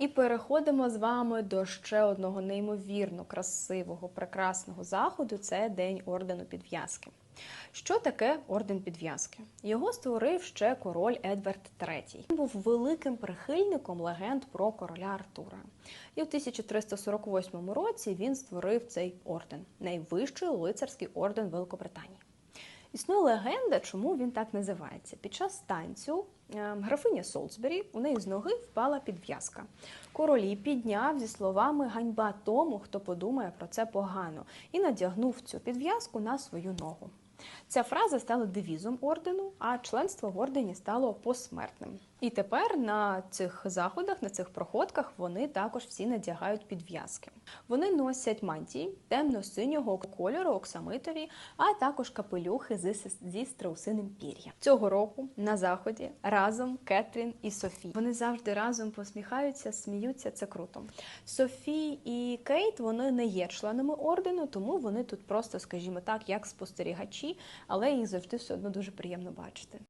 І переходимо з вами до ще одного неймовірно красивого, прекрасного заходу це День ордену підв'язки. Що таке орден підв'язки? Його створив ще король Едвард III. Він був великим прихильником легенд про короля Артура. І в 1348 році він створив цей орден найвищий лицарський орден Великобританії. Існує легенда, чому він так називається. Під час танцю е, графиня Солсбері у неї з ноги впала підв'язка. Король її підняв зі словами ганьба тому, хто подумає про це погано, і надягнув цю підв'язку на свою ногу. Ця фраза стала девізом ордену, а членство в ордені стало посмертним. І тепер на цих заходах, на цих проходках вони також всі надягають підв'язки. Вони носять мантії темно-синього кольору, оксамитові, а також капелюхи зі, страусиним пір'ям. Цього року на заході разом Кетрін і Софі. Вони завжди разом посміхаються, сміються. Це круто. Софі і Кейт вони не є членами ордену, тому вони тут просто, скажімо так, як спостерігачі, але їх завжди все одно дуже приємно бачити.